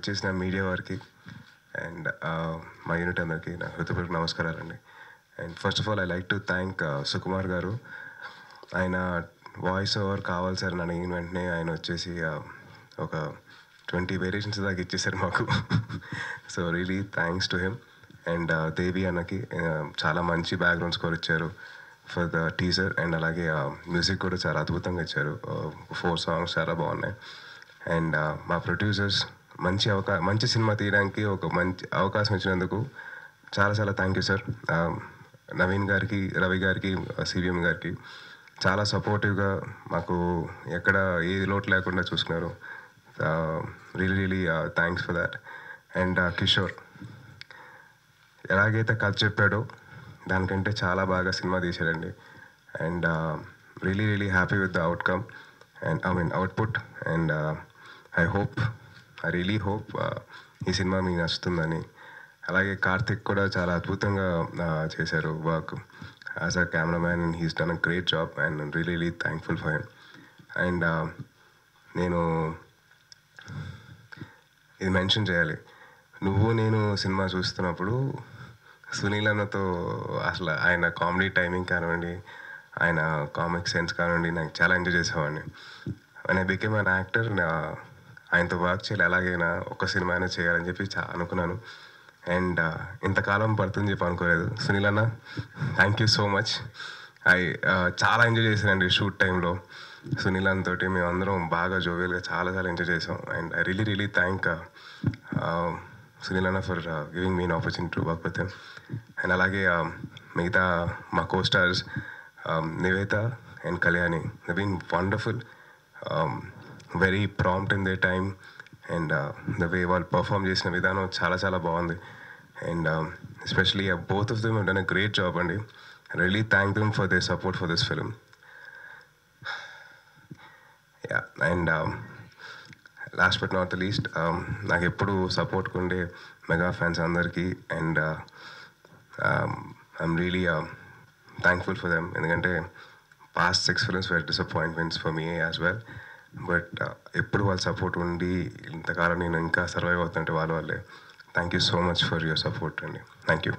చేసిన మీడియా వారికి అండ్ మా యూనిట్ అందరికి నా హృదయపూర్వక నమస్కారాలండి. And first of all I like to thank Sukumar garu. ఆయన వాయిస్ ఓవర్ కావాలి సార్ అని అడిగిన వెంటనే ఆయన వచ్చేసి ఒక ట్వంటీ వేరియేషన్స్ దాకా ఇచ్చేసారు మాకు. So really thanks to him. And Devi అన్నకి చాలా మంచి బ్యాక్గ్రౌండ్ స్కోర్ ఇచ్చారు ఫర్ ద టీజర్. అండ్ అలాగే మ్యూజిక్ కూడా చాలా అద్భుతంగా ఇచ్చారు. ఫోర్ సాంగ్స్ చాలా బాగున్నాయి. అండ్ మా ప్రొడ్యూసర్స్ మంచి అవకా మంచి సినిమా తీయడానికి ఒక మంచి అవకాశం ఇచ్చినందుకు చాలా చాలా థ్యాంక్ యూ సార్ నవీన్ గారికి రవి గారికి సిబిఎం గారికి చాలా సపోర్టివ్గా మాకు ఎక్కడ ఏ లోటు లేకుండా చూసుకున్నారు. Really really thanks for that and Kishore ఎలాగైతే కథ చెప్పాడో దానికంటే చాలా బాగా సినిమా తీశాడండి. And really really happy with the outcome and I mean output and I hope I really hope ఈ సినిమా మీకు నచ్చుతుందని. అలాగే కార్తిక్ కూడా చాలా అద్భుతంగా చేశారు work. As a cameraman and he's done a great job and really thankful for him. And నేను ఇది మెన్షన్ చేయాలి. నువ్వు నేను సినిమా చూస్తున్నప్పుడు సునీల్ అన్నతో అసలు ఆయన కామెడీ టైమింగ్ కానివ్వండి ఆయన కామిక్ సెన్స్ కానివ్వండి నాకు చాలా ఎంజాయ్ చేసేవాడిని. ఐ బికేమ్ అన్ యాక్టర్ ఆయనతో వర్క్ చేయాలి ఎలాగైనా ఒక సినిమా అయినా చేయాలని చెప్పి చా అనుకున్నాను. అండ్ uh, ఇంతకాలం పడుతుంది చెప్పి అనుకోలేదు. Sunil anna thank you so much I చాలా ఎంజాయ్ చేశానండి షూట్ టైంలో సునీల్ అన్న తోటి మేము అందరం బాగా జోవియల్గా చాలా చాలా ఎంజాయ్ చేసాం and I really really thank Sunil anna for giving mean opportunity to work with and అలాగే um, మిగతా మా co stars um, Niveda and Kalyani. The been wonderful very prompt in the time and the way వాళ్ళు perform చేసిన విధానం చాలా చాలా బాగుంది. And especially both of them done a great job అండి. Really thank them for the support for this film yeah and last but not the least నాకు ఎప్పుడు support ఉండే మెగా ఫ్యాన్స్ అందరికీ and I'm really thankful for them ఎందుకంటే past six films were disappointments for me as well but ఎప్పుడు వాళ్ళ support ఉండి ఇంతకాలం నేను ఇంకా సర్వైవ్ అవుతుంటే వాళ్ళ వాళ్ళే thank you so much for your support అండి. Thank you